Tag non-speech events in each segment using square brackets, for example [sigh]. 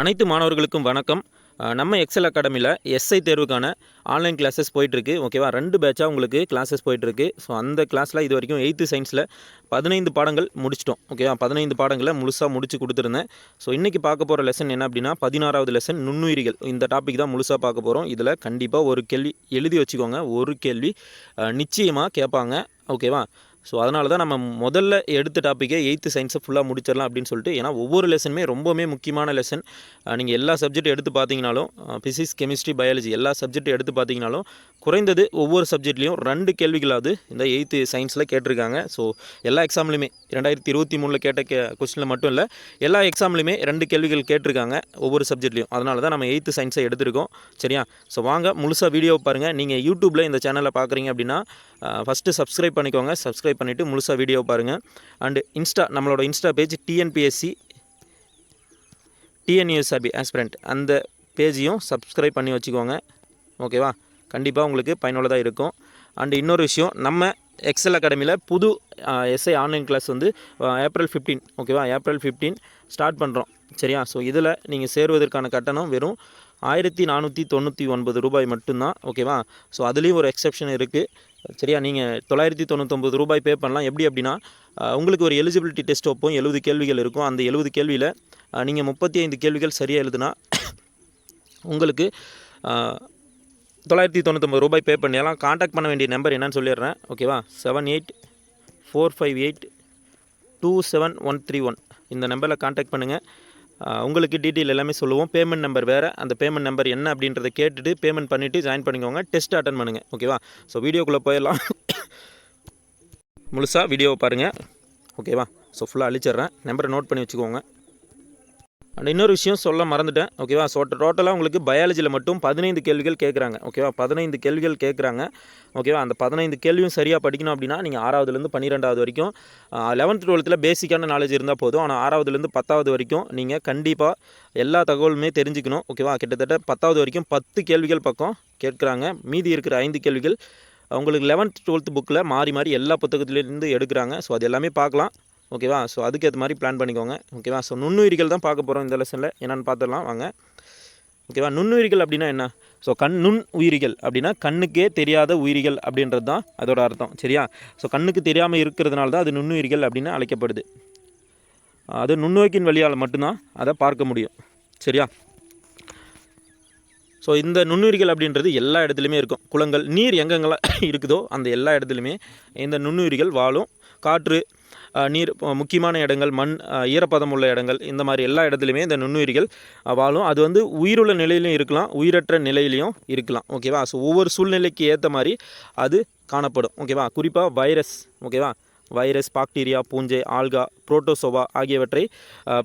அனைத்து மாணவர்களுக்கும் வணக்கம். நம்ம எக்ஸல் அகாடமியில் எஸ்ஐ தேர்வுக்கான ஆன்லைன் கிளாஸஸ் போயிட்டுருக்கு. ஓகேவா ரெண்டு பேட்சாக உங்களுக்கு கிளாஸஸ் போயிட்டுருக்கு. ஸோ அந்த கிளாஸில் இது வரைக்கும் எயித்து சயின்ஸில் பதினைந்து பாடங்கள் முடிச்சிட்டோம். ஓகேவா பதினைந்து பாடங்களை முழுசாக முடிச்சு கொடுத்துருந்தேன். ஸோ இன்றைக்கி பார்க்க போகிற லெசன் என்ன அப்படின்னா பதினாறாவது லெசன் நுண்ணுயிரிகள். இந்த டாபிக் தான் முழுசாக பார்க்க போகிறோம் இதில் கண்டிப்பாக ஒரு கேள்வி எழுதி வச்சுக்கோங்க. ஒரு கேள்வி நிச்சயமாக கேட்பாங்க. ஓகேவா ஸோ அதனால தான் நம்ம முதல்ல எடுத்த டாப்பிக்கே எயித்து சயின்ஸை ஃபுல்லாக முடிச்சிடலாம் அப்படின்னு சொல்லிட்டு ஏன்னா ஒவ்வொரு லெசனுமே ரொம்பவுமே முக்கியமான லெசன் நீங்கள் எல்லா சப்ஜெக்ட் எடுத்து பார்த்தீங்கனாலும் ஃபிசிக்ஸ் கெமிஸ்ட்ரி பயாலஜி எல்லா சப்ஜெக்ட் எடுத்து பார்த்தீங்கனாலும் குறைந்தது ஒவ்வொரு சப்ஜெக்ட்லேயும் ரெண்டு கேள்விகளாவது இந்த எயித்து சயின்ஸில் கேட்டிருக்காங்க. ஸோ எல்லா எக்ஸாம்லையுமே ரெண்டாயிரத்தி இருபத்தி மூணில் கேட்ட கே கொஸ்டினில் மட்டும் இல்லை எல்லா எக்ஸாம்லையுமே ரெண்டு கேள்விகள் கேட்டிருக்காங்க ஒவ்வொரு சப்ஜெக்ட்லையும் அதனால தான் நம்ம எயித்து சயின்ஸை எடுத்திருக்கோம். சரியா? ஸோ வாங்க முழுசாக வீடியோ பாருங்கள் நீங்கள் யூடியூப்பில் இந்த சேனலை பார்க்குறீங்க அப்படின்னா ஃபஸ்ட்டு சப்ஸ்கிரைப் பண்ணிக்கோங்க. சப்ஸ்கிரைப் பண்ணிவிட்டு முழுசாக வீடியோ பாருங்கள் அண்டு இன்ஸ்டா நம்மளோட insta page TNPSC TNUSRB aspirant அந்த பேஜையும் சப்ஸ்கிரைப் பண்ணி வச்சுக்கோங்க. ஓகேவா கண்டிப்பாக உங்களுக்கு பயனுள்ளதாக இருக்கும். அண்டு இன்னொரு விஷயம் நம்ம எக்ஸல் அகாடமியில் புது எஸ்ஐ ஆன்லைன் கிளாஸ் வந்து ஏப்ரல் ஃபிஃப்டீன் ஓகேவா ஏப்ரல் ஃபிஃப்டீன் ஸ்டார்ட் பண்ணுறோம் சரியா? ஸோ இதில் நீங்கள் சேருவதற்கான கட்டணம் வெறும் ஆயிரத்தி நானூற்றி தொண்ணூற்றி ஒன்பது ரூபாய் மட்டும்தான். ஓகேவா ஸோ அதுலேயும் ஒரு எக்ஸெப்ஷன் இருக்குது சரியா? நீங்கள் தொள்ளாயிரத்தி தொண்ணூத்தொம்பது ரூபாய் பே பண்ணலாம். எப்படி அப்படின்னா உங்களுக்கு ஒரு எலிஜிபிலிட்டி டெஸ்ட் வைப்போம். எழுபது கேள்விகள் இருக்கும். அந்த எழுபது கேள்வியில் நீங்கள் முப்பத்தி ஐந்து கேள்விகள் சரியாக எழுதுனா உங்களுக்கு தொள்ளாயிரத்தி தொண்ணூத்தொம்பது ரூபாய் பே பண்ணிடலாம். காண்டாக்ட் பண்ண வேண்டிய நம்பர் என்னன்னு சொல்லிடுறேன். ஓகேவா seven eight four five eight two seven one three one இந்த நம்பரில் காண்டாக்ட் பண்ணுங்கள் உங்களுக்கு டீட்டெயில் எல்லாமே சொல்லுவோம். பேமெண்ட் நம்பர் வேறு. அந்த பேமெண்ட் நம்பர் என்ன அப்படின்றத கேட்டுட்டு பேமெண்ட் பண்ணிவிட்டு ஜாயின் பண்ணிக்கோங்க. டெஸ்ட் அட்டன் பண்ணுங்கள் ஓகேவா ஸோ வீடியோக்குள்ளே போயிடலாம். முழுசாக வீடியோவை பாருங்கள் ஓகேவா ஸோ ஃபுல்லாக அழிச்சிடுறேன். நம்பரை நோட் பண்ணி வச்சுக்கோங்க. அண்ட் இன்னொரு விஷயம் சொல்ல மறந்துட்டேன். ஓகேவா ஸோ டோட்டலாக உங்களுக்கு பயாலஜியில் மட்டும் பதினைந்து கேள்விகள் கேட்குறாங்க ஓகேவா பதினைந்து கேள்விகள் கேட்குறாங்க ஓகேவா அந்த பதினைந்து கேள்வியும் சரியாக படிக்கணும் அப்படின்னா நீங்கள் ஆறாவதுலேருந்து பன்னிரெண்டாவது வரைக்கும் லெவன்த் டுவெல்த்தில் பேசிக்கான நாலேஜ் இருந்தால் போதும். ஆனால் ஆறாவதுலேருந்து பத்தாவது வரைக்கும் நீங்கள் கண்டிப்பாக எல்லா தகவலுமே தெரிஞ்சுக்கணும். ஓகேவா கிட்டத்தட்ட பத்தாவது வரைக்கும் பத்து கேள்விகள் பக்கம் கேட்குறாங்க. மீதி இருக்கிற ஐந்து கேள்விகள் உங்களுக்கு லெவன்த் டுவெல்த் புக்கில் மாறி மாறி எல்லா புத்தகத்துலேருந்து எடுக்கிறாங்க. ஸோ அது எல்லாமே பார்க்கலாம். ஓகேவா? ஸோ அதுக்கேற்ற மாதிரி பிளான் பண்ணிக்கோங்க. ஓகேவா? ஸோ நுண்ணுயிரிகள் தான் பார்க்க போகிறோம் இந்த லெசனில் என்னென்னு பார்த்துடலாம் வாங்க. ஓகேவா? நுண்ணுயிரிகள் அப்படின்னா என்ன? ஸோ கண் நுண் உயிரிகள் அப்படின்னா கண்ணுக்கே தெரியாத உயிரிகள் அப்படின்றது தான் அதோட அர்த்தம். சரியா? ஸோ கண்ணுக்கு தெரியாமல் இருக்கிறதுனால தான் அது நுண்ணுயிரிகள் அப்படின்னு அழைக்கப்படுது. அது நுண்ணோக்கின் வழியால் மட்டும்தான் அதை பார்க்க முடியும். சரியா? ஸோ இந்த நுண்ணுயிரிகள் அப்படின்றது எல்லா இடத்துலையுமே இருக்கும். குளங்கள் நீர் எங்கெங்கெல்லாம் இருக்குதோ அந்த எல்லா இடத்துலையுமே இந்த நுண்ணுயிரிகள் வாழும். காற்று நீர் முக்கியமான இடங்கள் மண் ஈரப்பதம் உள்ள இடங்கள் இந்த மாதிரி எல்லா இடத்துலையுமே இந்த நுண்ணுயிரிகள் வாழும். அது வந்து உயிருள்ள நிலையிலையும் இருக்கலாம் உயிரற்ற நிலையிலையும் இருக்கலாம். ஓகேவா ஸோ ஒவ்வொரு சூழ்நிலைக்கு ஏற்ற மாதிரி அது காணப்படும். ஓகேவா குறிப்பாக வைரஸ். ஓகேவா வைரஸ் பாக்டீரியா பூஞ்சை ஆல்கா புரோட்டோசோவா ஆகியவற்றை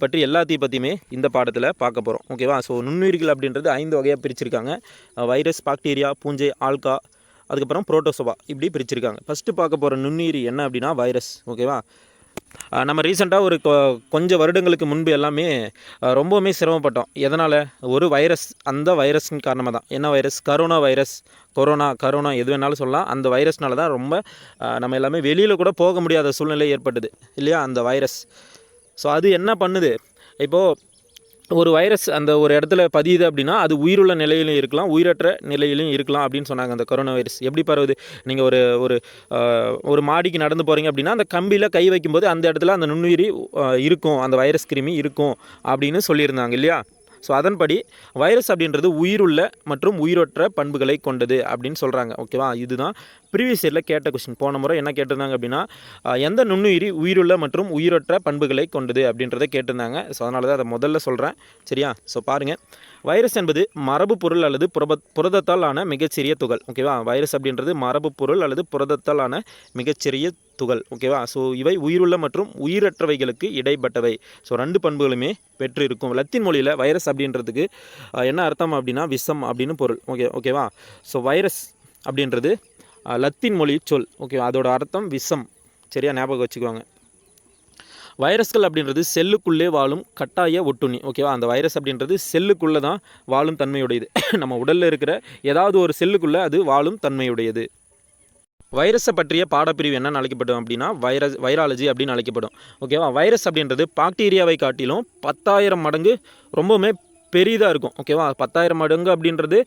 பற்றி எல்லாத்தையும் பற்றியுமே இந்த பாடத்தில் பார்க்க போகிறோம் ஓகேவா ஸோ நுண்ணுயிர்கள் அப்படின்றது ஐந்து வகையாக பிரிச்சிருக்காங்க. வைரஸ் பாக்டீரியா பூஞ்சை ஆல்கா அதுக்கப்புறம் புரோட்டோசோவா இப்படி பிரிச்சிருக்காங்க. ஃபஸ்ட்டு பார்க்க போகிற நுண்ணுயிரி என்ன அப்படின்னா வைரஸ். ஓகேவா நம்ம ரீசெண்டாக ஒரு கொ- கொஞ்சம் வருடங்களுக்கு முன்பு எல்லாமே ரொம்பவுமே சிரமப்பட்டோம். எதனால்? ஒரு வைரஸ் அந்த வைரஸின் காரணமாக தான் என்ன virus? Corona virus corona corona எது வேணாலும் சொல்லலாம். அந்த வைரஸ்னால தான் ரொம்ப நம்ம எல்லாமே வெளியில் கூட போக முடியாத சூழ்நிலை ஏற்பட்டது. இல்லையா? அந்த வைரஸ். ஸோ அது என்ன பண்ணுது? இப்போது ஒரு வைரஸ் அந்த ஒரு இடத்துல பதியுது அப்படின்னா அது உயிருள்ள நிலையிலும் இருக்கலாம் உயிரற்ற நிலையிலும் இருக்கலாம் அப்படின்னு சொன்னாங்க அந்த கொரோனா வைரஸ் எப்படி பரவுது? நீங்கள் ஒரு ஒரு ஒரு மாடிக்கு நடந்து போகிறீங்க அப்படின்னா அந்த கம்பியில் கை வைக்கும்போது அந்த இடத்துல அந்த நுண்ணுயிரி இருக்கும் அந்த வைரஸ் கிருமி இருக்கும் அப்படின்னு சொல்லியிருந்தாங்க இல்லையா? ஸோ அதன்படி வைரஸ் அப்படின்றது உயிருள்ள மற்றும் உயிரற்ற பண்புகளை கொண்டது அப்படின்னு சொல்கிறாங்க ஓகேவா இதுதான் ப்ரீவியஸ் இயரில் கேட்ட கொஸ்டின் போன முறை என்ன கேட்டிருந்தாங்க அப்படின்னா எந்த நுண்ணுயிரி உயிருள்ள மற்றும் உயிரற்ற பண்புகளை கொண்டது அப்படின்றத கேட்டிருந்தாங்க. ஸோ அதனால தான் அதை முதல்ல சொல்கிறேன் சரியா? ஸோ பாருங்கள் வைரஸ் என்பது மரபு பொருள் அல்லது புரப புரதத்தால் ஆன மிகச்சிறிய துகள் ஓகேவா வைரஸ் அப்படின்றது மரபு பொருள் அல்லது புரதத்தால் ஆன மிகச்சிறிய துகள் ஓகேவா ஸோ இவை உயிருள்ள மற்றும் உயிரற்றவைகளுக்கு இடைப்பட்டவை. ஸோ ரெண்டு பண்புகளுமே பெற்று இருக்கும் லத்தின் மொழியில் வைரஸ் அப்படின்றதுக்கு என்ன அர்த்தம் அப்படின்னா விஷம் அப்படின்னு பொருள் ஓகே ஓகேவா ஸோ வைரஸ் அப்படின்றது லத்தின் லத்தீன் மொழி சொல் ஓகேவா அதோட அர்த்தம் விஷம். சரியாக ஞாபகம் வச்சுக்குவாங்க வைரஸ்கள் அப்படின்றது செல்லுக்குள்ளே வாழும் கட்டாய ஒட்டுண்ணி. ஓகேவா அந்த வைரஸ் அப்படின்றது செல்லுக்குள்ளே தான் வாழும் தன்மையுடையது. [coughs] நம்ம உடலில் இருக்கிற ஏதாவது ஒரு செல்லுக்குள்ளே அது வாழும் தன்மையுடையது. வைரஸை பற்றிய பாடப்பிரிவு என்ன அழைக்கப்படும் அப்படின்னா வைரஸ் வைராலஜி அப்படின்னு அழைக்கப்படும். ஓகேவா வைரஸ் அப்படின்றது பாக்டீரியாவை காட்டிலும் பத்தாயிரம் மடங்கு ரொம்பவுமே பெரிதாக இருக்கும். ஓகேவா பத்தாயிரம் மடங்கு அப்படின்றது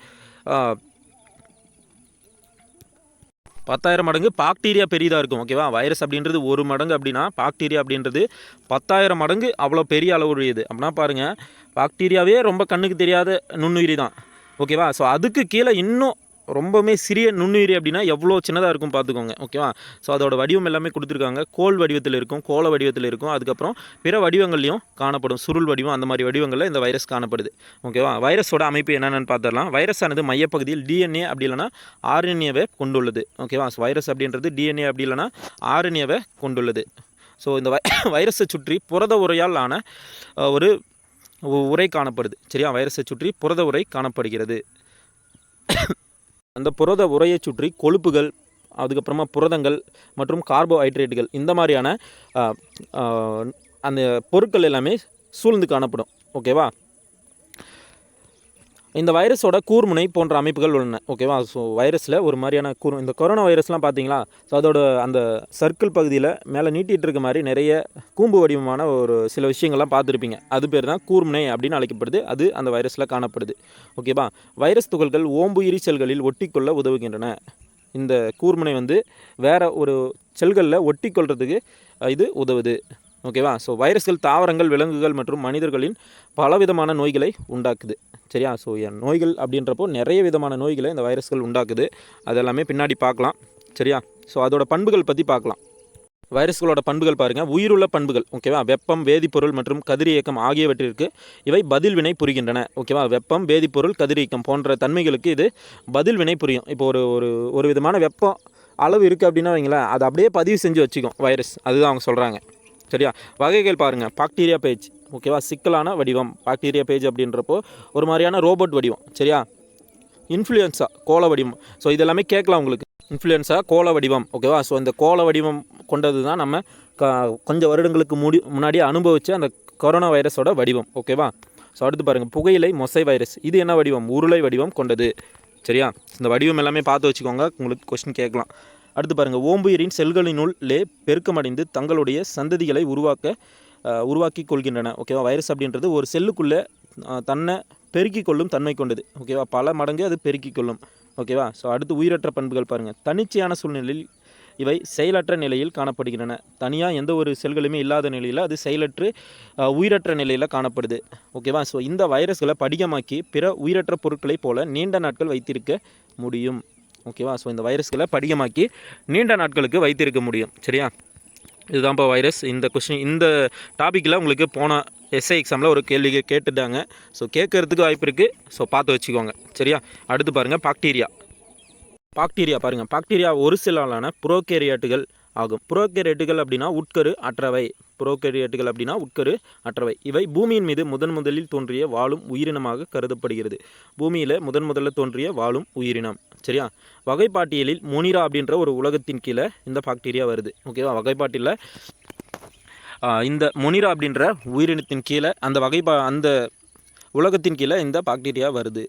பத்தாயிரம் மடங்கு பாக்டீரியா பெரியதாக இருக்கும் ஓகேவா? வைரஸ் அப்படின்றது ஒரு மடங்கு அப்படின்னா பாக்டீரியா அப்படின்றது பத்தாயிரம் மடங்கு அவ்வளோ பெரிய அளவுடையது. அப்படின்னா பாருங்கள் பாக்டீரியாவே ரொம்ப கண்ணுக்கு தெரியாத நுண்ணுயிரி தான் ஓகேவா? ஸோ அதுக்கு கீழே இன்னும் ரொம்பவுமே சிறிய நுண்ணுயிரி அப்படின்னா எவ்வளோ சின்னதாக இருக்கும் பார்த்துக்கோங்க ஓகேவா ஸோ அதோட வடிவம் எல்லாமே கொடுத்துருக்காங்க. கோல் வடிவத்தில் இருக்கும் கோல வடிவத்தில் இருக்கும். அதுக்கப்புறம் பிற வடிவங்கள்லையும் காணப்படும். சுருள் வடிவம் அந்த மாதிரி வடிவங்களில் இந்த வைரஸ் காணப்படுது. ஓகேவா வைரஸோட அமைப்பு என்னென்னு பார்த்துடலாம். வைரஸ் ஆனது மையப்பகுதியில் டிஎன்ஏ அப்படி இல்லைனா ஆர்என்ஏவை கொண்டுள்ளது. ஓகேவா ஸோ வைரஸ் அப்படின்றது டிஎன்ஏ அப்படி இல்லைன்னா ஆர்என்ஏவை கொண்டுள்ளது. ஸோ இந்த வை [coughs] வைரஸை சுற்றி புரத உரையால் ஆன ஒரு உரை காணப்படுது. சரியா? வைரஸை சுற்றி புரத உரை காணப்படுகிறது. [coughs] அந்த புரத உரையை சுற்றி கொழுப்புகள் அதுக்கப்புறமா புரதங்கள் மற்றும் கார்போஹைட்ரேட்டுகள் இந்த மாதிரியான அந்த பொருட்கள் எல்லாமே சூழ்ந்து காணப்படும். ஓகேவா? இந்த வைரஸோட கூர்முனை போன்ற அமைப்புகள் உள்ளன ஓகேவா ஸோ வைரஸில் ஒரு மாதிரியான கூர் இந்த கொரோனா வைரஸ்லாம் பார்த்தீங்களா ஸோ அதோட அந்த சர்க்கிள் பகுதியில் மேலே நீட்டிகிட்டு இருக்க மாதிரி நிறைய கூம்பு வடிவமான ஒரு சில விஷயங்கள்லாம் பார்த்துருப்பீங்க அது பேர் தான் கூர்முனை அப்படின்னு அழைக்கப்படுது. அது அந்த வைரஸில் காணப்படுது ஓகேவா வைரஸ் துகள்கள் ஓம்புயிரி செல்களில் ஒட்டிக்கொள்ள உதவுகின்றன. இந்த கூர்முனை வந்து வேற ஒரு செல்களில் ஒட்டிக்கொள்றதுக்கு இது உதவுது. ஓகேவா ஸோ வைரஸ்கள் தாவரங்கள் விலங்குகள் மற்றும் மனிதர்களின் பலவிதமான நோய்களை உண்டாக்குது. சரியா? ஸோ என் நோய்கள் அப்படின்றப்போ நிறைய விதமான நோய்களை இந்த வைரஸ்கள் உண்டாக்குது. அதெல்லாமே பின்னாடி பார்க்கலாம். சரியா? ஸோ அதோட பண்புகள் பற்றி பார்க்கலாம். வைரஸ்களோட பண்புகள் பாருங்கள் உயிருள்ள பண்புகள். ஓகேவா வெப்பம் வேதிப்பொருள் மற்றும் கதிரியக்கம் ஆகியவற்றிற்கு இவை பதில்வினை புரிகின்றன. ஓகேவா வெப்பம் வேதிப்பொருள் கதிரியக்கம் போன்ற தன்மைகளுக்கு இது பதில்வினை புரியும். இப்போ ஒரு ஒரு ஒரு விதமான வெப்பம் அளவு இருக்குது அப்படின்னா வைங்களேன் அதை அப்படியே பதிவு செஞ்சு வச்சுக்கும் வைரஸ். அதுதான் அவங்க சொல்கிறாங்க சரியா? வகைகள் பாருங்கள் பாக்டீரியா பேஜ் ஓகேவா சிக்கலான வடிவம். பாக்டீரியா பேஜ் அப்படின்றப்போ ஒரு மாதிரியான ரோபோட் வடிவம். சரியா? இன்ஃப்ளூயன்ஸா கோல வடிவம். ஸோ இதெல்லாமே கேட்கலாம் உங்களுக்கு. இன்ஃப்ளூயன்ஸா கோல வடிவம். ஓகேவா ஸோ இந்த கோல வடிவம் கொண்டது தான் நம்ம க கொஞ்சம் வருடங்களுக்கு முடி முன்னாடி அனுபவித்த அந்த கொரோனா வைரஸோட வடிவம். ஓகேவா ஸோ அடுத்து பாருங்கள் புகையிலை மொசை வைரஸ் இது என்ன வடிவம்? உருளை வடிவம் கொண்டது. சரியா? இந்த வடிவம் எல்லாமே பார்த்து வச்சுக்கோங்க. உங்களுக்கு கொஸ்டின் கேட்கலாம். அடுத்து பாருங்கள் ஓம்புயிரின் செல்களினுள்ளே பெருக்கமடைந்து தங்களுடைய சந்ததிகளை உருவாக்க உருவாக்கி கொள்கின்றன. ஓகேவா வைரஸ் அப்படின்றது ஒரு செல்லுக்குள்ளே தன்னை பெருக்கிக் கொள்ளும் தன்மை கொண்டது. ஓகேவா பல மடங்கு அது பெருக்கிக் கொள்ளும். ஓகேவா ஸோ அடுத்து உயிரற்ற பண்புகள் பாருங்கள் தனிச்சையான சூழ்நிலையில் இவை செயலற்ற நிலையில் காணப்படுகின்றன. தனியாக எந்த ஒரு செல்களுமே இல்லாத நிலையில் அது செயலற்று உயிரற்ற நிலையில் காணப்படுது. ஓகேவா ஸோ இந்த வைரஸ்களை படிகமாக்கி பிற உயிரற்ற பொருட்களைப் போல நீண்ட நாட்கள் வைத்திருக்க முடியும். ஓகேவா ஸோ இந்த வைரஸ்களை படிகமாக்கி நீண்ட நாட்களுக்கு வைத்திருக்க முடியும். சரியா? இதுதான்ப்பா வைரஸ். இந்த கொஸ்டின் இந்த டாப்பிக்கில் உங்களுக்கு போன எஸ்ஐ எக்ஸாமில் ஒரு கேள்வி கேட்டுட்டாங்க. ஸோ கேட்கறதுக்கு வாய்ப்பு இருக்குது ஸோ பார்த்து வச்சுக்கோங்க. சரியா? அடுத்து பாருங்கள் பாக்டீரியா பாக்டீரியா பாருங்கள் பாக்டீரியா ஒரு சிலாலான புரோகேரியாட்டுகள் ஆகும். புரோக்கேரேட்டுகள் அப்படின்னா உட்கரு அற்றவை. புரோகேரியட்டுகள் அப்படின்னா உட்கரு அற்றவை. இவை பூமியின் மீது முதன் முதலில் தோன்றிய வாழும் உயிரினமாக கருதப்படுகிறது. பூமியில் முதன் முதல்ல தோன்றிய வாழும் உயிரினம். சரியா? வகைப்பாட்டியலில் மோனிரா அப்படின்ற ஒரு உலகத்தின் கீழே இந்த பாக்டீரியா வருது. ஓகேவா? வகைப்பாட்டியில் இந்த மொனிரா அப்படின்ற உயிரினத்தின் கீழே அந்த வகைப்பா அந்த உலகத்தின் கீழே இந்த பாக்டீரியா வருது.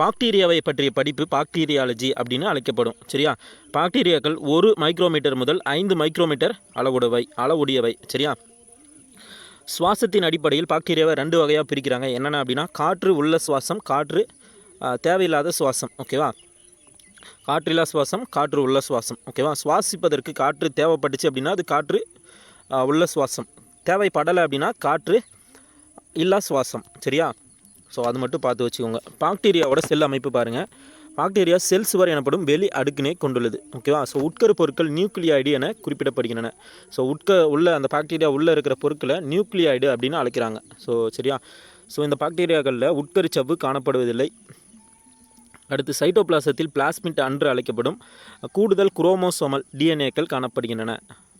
பாக்டீரியாவை பற்றிய படிப்பு பாக்டீரியாலஜி அப்படின்னு அழைக்கப்படும் சரியா? பாக்டீரியாக்கள் ஒரு மைக்ரோமீட்டர் முதல் ஐந்து மைக்ரோமீட்டர் அளவுடவை அளவுடையவை சரியா? சுவாசத்தின் அடிப்படையில் பாக்டீரியாவை ரெண்டு வகையாக பிரிக்கிறாங்க. என்னென்ன அப்படின்னா காற்று உள்ள சுவாசம் காற்று தேவையில்லாத சுவாசம் ஓகேவா? காற்றில்லா சுவாசம் காற்று உள்ள சுவாசம் ஓகேவா? சுவாசிப்பதற்கு காற்று தேவைப்பட்டுச்சு அப்படின்னா அது காற்று உள்ள சுவாசம். தேவைப்படலை அப்படின்னா காற்று இல்லா சுவாசம் சரியா? ஸோ அது மட்டும் பார்த்து வச்சுக்கோங்க. பாக்டீரியாவோட செல் அமைப்பு பாருங்கள் பாக்டீரியா செல் சுவர் எனப்படும் வெளி அடுக்கினை கொண்டுள்ளது. ஓகேவா ஸோ உட்கரு பொருட்கள் நியூக்ளியாய்டு என குறிப்பிடப்படுகின்றன. ஸோ உட்க உள்ள அந்த பாக்டீரியா உள்ளே இருக்கிற பொருட்களை நியூக்ளியாய்டு அப்படின்னு அழைக்கிறாங்க. ஸோ சரியா? ஸோ இந்த பாக்டீரியாக்களில் உட்கரு சவ்வு காணப்படுவதில்லை. அடுத்து சைட்டோபிளாசத்தில் பிளாஸ்மிட் அன்று அழைக்கப்படும் கூடுதல் குரோமோசோமல் டிஎன்ஏக்கள் காணப்படுகின்றன.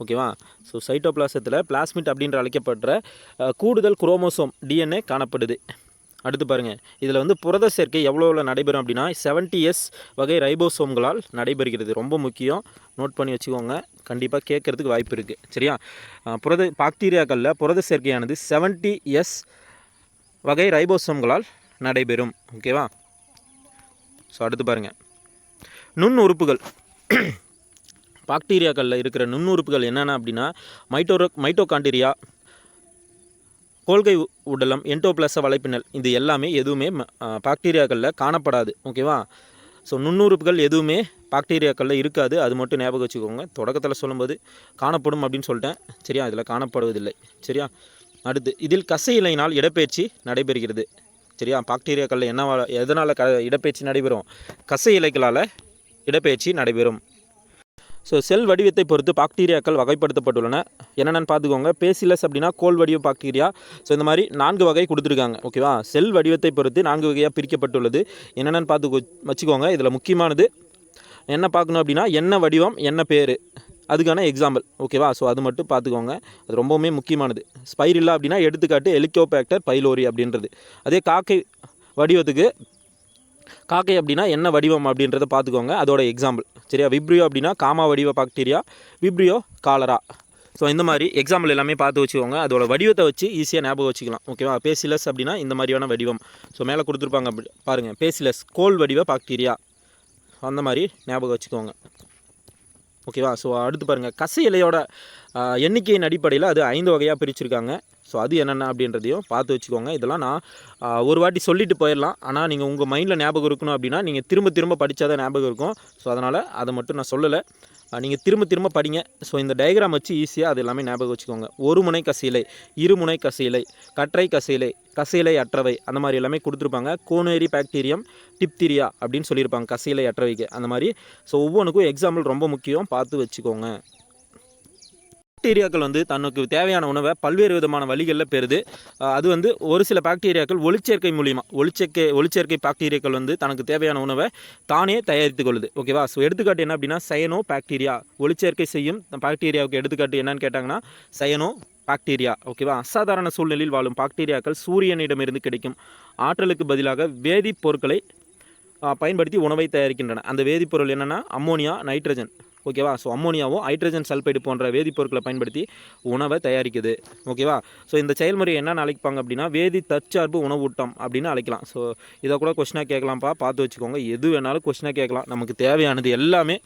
ஓகேவா ஸோ சைட்டோபிளாசத்தில் பிளாஸ்மிட் அப்படின்ற அழைக்கப்படுற கூடுதல் குரோமோசோம் டிஎன்ஏ காணப்படுது. அடுத்து பாருங்கள் இதில் வந்து புரத சேர்க்கை எவ்வளோ எவ்வளோ நடைபெறும் அப்படின்னா 70 எஸ் வகை ரைபோசோம்களால் நடைபெறுகிறது. ரொம்ப முக்கியம். நோட் பண்ணி வச்சுக்கோங்க. கண்டிப்பாக கேட்கறதுக்கு வாய்ப்பு இருக்குது சரியா? புரத பாக்டீரியாக்களில் புரத சேர்க்கையானது 70 எஸ் வகை ரைபோசோம்களால் நடைபெறும். ஓகேவா ஸோ அடுத்து பாருங்கள் நுண் உறுப்புகள் பாக்டீரியாக்களில் இருக்கிற நுண்ணுறுப்புகள் என்னென்ன அப்படின்னா மைட்டோரோ மைட்டோகாண்டீரியா கோல்கை உடலம் என்டோபிளஸ வலைப்பின்னல் இது எல்லாமே எதுவுமே பாக்டீரியாக்களில் காணப்படாது ஓகேவா? ஸோ நுண்ணுறுப்புகள் எதுவுமே பாக்டீரியாக்களில் இருக்காது அது மட்டும் ஞாபகம் வச்சுக்கோங்க. தொடக்கத்தில் சொல்லும்போது காணப்படும் அப்படின்னு சொல்லிட்டேன். சரியா? இதில் காணப்படுவதில்லை. சரியா? அடுத்து இதில் கசை இலையினால் இடப்பெயர்ச்சி நடைபெறுகிறது. சரியா? பாக்டீரியாக்களில் என்ன எதனால் க இடப்பெயர்ச்சி நடைபெறும்? கசை இலைகளால் இடப்பெயர்ச்சி நடைபெறும். ஸோ செல் வடிவத்தை பொறுத்து பாக்டீரியாக்கள் வகைப்படுத்தப்பட்டுள்ளன. என்னென்னு பார்த்துக்கோங்க. பேசிலஸ் அப்படின்னா கோல் வடிவ பாக்டீரியா ஸோ இந்த மாதிரி நான்கு வகை கொடுத்துருக்காங்க. ஓகேவா செல் வடிவத்தை பொறுத்து நான்கு வகையாக பிரிக்கப்பட்டுள்ளது. என்னென்னு பார்த்து வச்சுக்கோங்க. இதில் முக்கியமானது என்ன பார்க்கணும் அப்படின்னா என்ன வடிவம் என்ன பேர். அதுக்கான எக்ஸாம்பிள் ஓகேவா ஸோ அது மட்டும் பார்த்துக்கோங்க. அது ரொம்பவுமே முக்கியமானது. ஸ்பைரில்லா அப்படின்னா எடுத்துக்காட்டு எலிக்கோபேக்டர் பைலோரி அப்படின்றது. அதே காக்கை வடிவத்துக்கு காக்கை அப்படின்னா என்ன வடிவம் அப்படின்றத பார்த்துக்கோங்க. அதோட எக்ஸாம்பிள் சரியா? விப்ரியோ அப்படின்னா காமா வடிவ பாக்டீரியா விப்ரியோ காலரா ஸோ இந்த மாதிரி எக்ஸாம்பிள் எல்லாமே பார்த்து வச்சுக்கோங்க. அதோட வடிவத்தை வச்சு ஈஸியாக ஞாபகம் வச்சுக்கலாம். ஓகேவா பேசிலஸ் அப்படின்னா இந்த மாதிரியான வடிவம். ஸோ மேலே கொடுத்துருப்பாங்க அப்படி. பாருங்கள் பேசிலஸ் கோல் வடிவ பாக்டீரியா அந்த மாதிரி ஞாபகம் வச்சுக்கோங்க. ஓகேவா ஸோ அடுத்து பாருங்கள் கசை இலையோட எண்ணிக்கையின் அடிப்படையில் அது ஐந்து வகையாக பிரிச்சிருக்காங்க. ஸோ அது என்னென்ன அப்படின்றதையும் பார்த்து வச்சுக்கோங்க. இதெல்லாம் நான் ஒரு வாட்டி சொல்லிட்டு போயிடலாம். ஆனால் நீங்கள் உங்கள் மைண்டில் ஞாபகம் இருக்கணும் அப்படின்னா நீங்கள் திரும்ப திரும்ப படித்தா தான் ஞாபகம் இருக்கும். ஸோ அதனால் அதை மட்டும் நான் சொல்லலை. நீங்கள் திரும்ப திரும்ப படிங்க. ஸோ இந்த டயக்ராம் வச்சு ஈஸியாக அது எல்லாமே ஞாபகம் வச்சுக்கோங்க. ஒரு முனை கசையிலை இருமுனை கசையிலை கற்றை கசையிலை கசையிலை அற்றவை அந்த மாதிரி எல்லாமே கொடுத்துருப்பாங்க. கோனேரி பாக்டீரியம் டிப்திரியா அப்படின்னு சொல்லியிருப்பாங்க. கசையிலை அற்றவைக்கு. அந்த மாதிரி. ஸோ ஒவ்வொன்றுக்கும் எக்ஸாம்பிள் ரொம்ப முக்கியம். பார்த்து வச்சுக்கோங்க. பாக்டீரியாக்கள் வந்து தனக்கு தேவையான உணவை பல்வேறு விதமான வழிகளில் பெறுது. அது வந்து ஒரு சில பாக்டீரியாக்கள் ஒளிச்சேர்க்கை மூலிமா ஒளிச்சேர்க்கை ஒளிச்சேர்க்கை பாக்டீரியாக்கள் வந்து தனக்கு தேவையான உணவை தானே தயாரித்து கொள்ளுது. ஓகேவா ஸோ எடுத்துக்காட்டு என்ன அப்படின்னா சயனோ பாக்டீரியா ஒளிச்சேர்க்கை செய்யும் பாக்டீரியாவுக்கு எடுத்துக்காட்டு என்னன்னு கேட்டாங்கன்னா சயனோ பாக்டீரியா ஓகேவா அசாதாரண சூழ்நிலையில் வாழும் பாக்டீரியாக்கள் சூரியனிடமிருந்து கிடைக்கும். ஆற்றலுக்கு பதிலாக வேதிப்பொருட்களை பயன்படுத்தி உணவை தயாரிக்கின்றன. அந்த வேதிப்பொருள் என்னென்னா அம்மோனியா நைட்ரஜன். ஓகேவா? ஸோ அம்மோனியாவோ ஹைட்ரஜன் சல்பைடு போன்ற வேதிப்பொருட்களை பயன்படுத்தி உணவை தயாரிக்குது. ஓகேவா? ஸோ இந்த செயல்முறையை என்ன அழைப்பாங்க அப்படின்னா வேதி தற்சார்பு உணவூட்டம் அப்படின்னு அழைக்கலாம். ஸோ இதை கூட கொஸ்டினாக கேட்கலாம்ப்பா. பார்த்து வச்சுக்கோங்க. எது வேணாலும் கொஸ்டினாக கேட்கலாம். நமக்கு தேவையானது எல்லாமே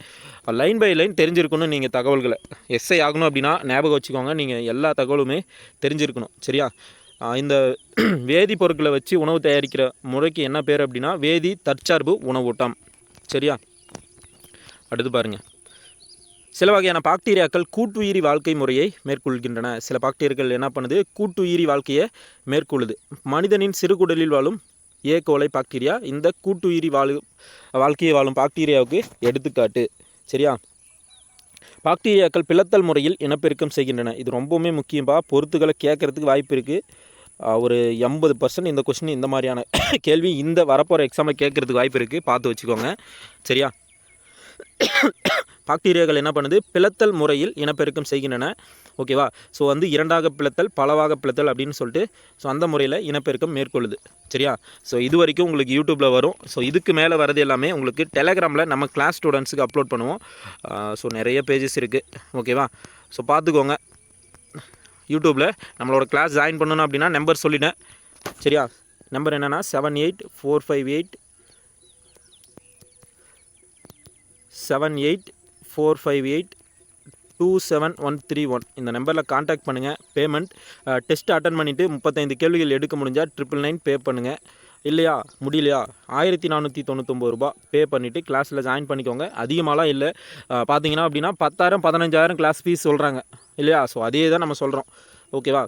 லைன் பை லைன் தெரிஞ்சிருக்கணும் நீங்கள் தகவல்களை. எஸ்ஐ ஆகணும் அப்படின்னா ஞாபகம் வச்சுக்கோங்க. நீங்கள் எல்லா தகவலுமே தெரிஞ்சிருக்கணும். சரியா? இந்த [clears throat] வேதிப்பொருட்களை வச்சு உணவு தயாரிக்கிற முறைக்கு என்ன பேர் அப்படின்னா வேதி தற்சார்பு உணவூட்டம். சரியா? அடுத்து பாருங்கள் சில வகையான பாக்டீரியாக்கள் கூட்டுயிரி வாழ்க்கை முறையை மேற்கொள்கின்றன. சில பாக்டீரியாக்கள் என்ன பண்ணுது? கூட்டுயிரி வாழ்க்கையை மேற்கொள்ளுது. மனிதனின் சிறுகுடலில் வாழும் ஏகோலை பாக்டீரியா இந்த கூட்டுயிரி வாழும் வாழ்க்கையை வாழும் பாக்டீரியாவுக்கு எடுத்துக்காட்டு. சரியா? பாக்டீரியாக்கள் பிளத்தல் முறையில் இனப்பெருக்கம் செய்கின்றன. இது ரொம்பவுமே முக்கியமாக பொறுத்துக்களை கேட்கறதுக்கு வாய்ப்பு இருக்குது ஒரு எண்பது பர்சன்ட் இந்த கொஸ்டின் இந்த மாதிரியான [coughs] கேள்வி இந்த வரப்போகிற எக்ஸாமை கேட்கறதுக்கு வாய்ப்பு இருக்குது பார்த்து வச்சுக்கோங்க. சரியா? [coughs] பாக்டீரியாக்கள் என்ன பண்ணுது? பிளத்தல் முறையில் இனப்பெருக்கம் செய்கின்றன. ஓகேவா ஸோ வந்து இரண்டாக பிளத்தல் பலவாக பிளத்தல் அப்படின்னு சொல்லிட்டு ஸோ அந்த முறையில் இனப்பெருக்கம் மேற்கொள்ளுது. சரியா? ஸோ இது வரைக்கும் உங்களுக்கு யூடியூப்பில் வரும். ஸோ இதுக்கு மேலே வரது எல்லாமே உங்களுக்கு டெலகிராமில் நம்ம கிளாஸ் ஸ்டூடெண்ட்ஸுக்கு அப்லோட் பண்ணுவோம். ஸோ நிறைய பேஜஸ் இருக்குது ஓகேவா ஸோ பார்த்துக்கோங்க. யூடியூப்பில் நம்மளோட கிளாஸ் ஜாயின் பண்ணணும் அப்படின்னா நம்பர் சொல்லிட்டேன். சரியா? நம்பர் என்னென்னா seven eight four five eight seven eight four five eight two seven one three one இந்த நம்பரில் காண்டாக்ட் பண்ணுங்கள் பேமெண்ட் டெஸ்ட் அட்டன் பண்ணிவிட்டு முப்பத்தைந்து கேள்விகள் எடுக்க முடிஞ்சால் ட்ரிபிள் நைன் பே பண்ணுங்கள் இல்லையா? முடியலையா? ஆயிரத்தி நானூற்றி தொண்ணூத்தொம்பது ரூபா பே பண்ணிவிட்டு கிளாஸில் ஜாயின் பண்ணிக்கோங்க. அதிகமாகலாம் இல்லை. பார்த்தீங்கன்னா அப்படின்னா பத்தாயிரம் பதினஞ்சாயிரம் கிளாஸ் ஃபீஸ் சொல்கிறாங்க இல்லையா? ஸோ அதே தான் நம்ம சொல்கிறோம் ஓகேவா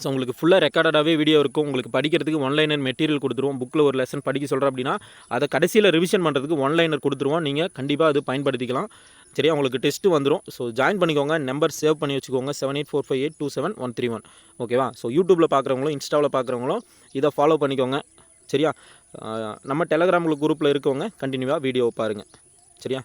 ஸோ உங்களுக்கு ஃபுல்லாக ரெக்கார்டடாகவே வீடியோ இருக்கும். உங்களுக்கு படிக்கிறதுக்கு ஒன்லைனர் மெட்டீரியல் கொடுத்துருவோம். புக்கில் ஒரு லெசன் படிக்க சொல்கிறோம் அப்படின்னா அதை கடைசியில் ரிவிஷன் பண்ணுறதுக்கு ஒன்லைனர் கொடுத்துருவோம். நீங்கள் கண்டிப்பாக அது பயன்படுத்திக்கலாம். சரியா? உங்களுக்கு டெஸ்ட்டு வந்துடும் ஸோ ஜாயின் பண்ணிக்கோங்க. நம்பர் சேவ் பண்ணி வச்சுக்கோங்க. Seven eight four five eight two seven one three one ஓகேவா ஸோ யூடியூப்பில் பார்க்குறவங்களும் இன்ஸ்டாவில் பார்க்குறவங்களும் இதை ஃபாலோ பண்ணிக்கோங்க. சரியா? நம்ம டெலகிராம் குரூப்பில் இருக்கவங்க கண்டினியூவாக வீடியோ பாருங்கள் சரியா?